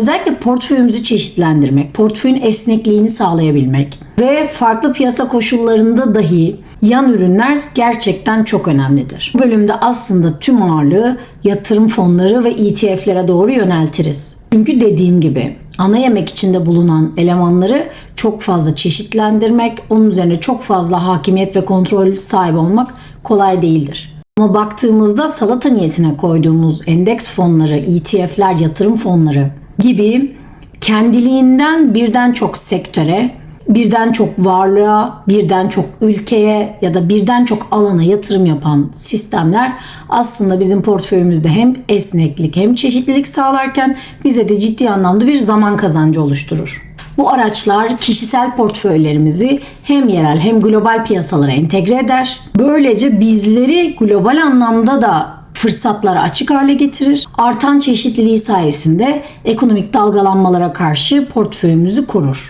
Özellikle portföyümüzü çeşitlendirmek, portföyün esnekliğini sağlayabilmek ve farklı piyasa koşullarında dahi yan ürünler gerçekten çok önemlidir. Bu bölümde aslında tüm ağırlığı yatırım fonları ve ETF'lere doğru yöneltiriz. Çünkü dediğim gibi ana yemek içinde bulunan elemanları çok fazla çeşitlendirmek, onun üzerine çok fazla hakimiyet ve kontrol sahibi olmak kolay değildir. Ama baktığımızda salata niyetine koyduğumuz endeks fonları, ETF'ler, yatırım fonları gibi kendiliğinden birden çok sektöre, birden çok varlığa, birden çok ülkeye ya da birden çok alana yatırım yapan sistemler aslında bizim portföyümüzde hem esneklik hem çeşitlilik sağlarken bize de ciddi anlamda bir zaman kazancı oluşturur. Bu araçlar kişisel portföylerimizi hem yerel hem global piyasalara entegre eder. Böylece bizleri global anlamda da fırsatlara açık hale getirir. Artan çeşitliliği sayesinde ekonomik dalgalanmalara karşı portföyümüzü korur.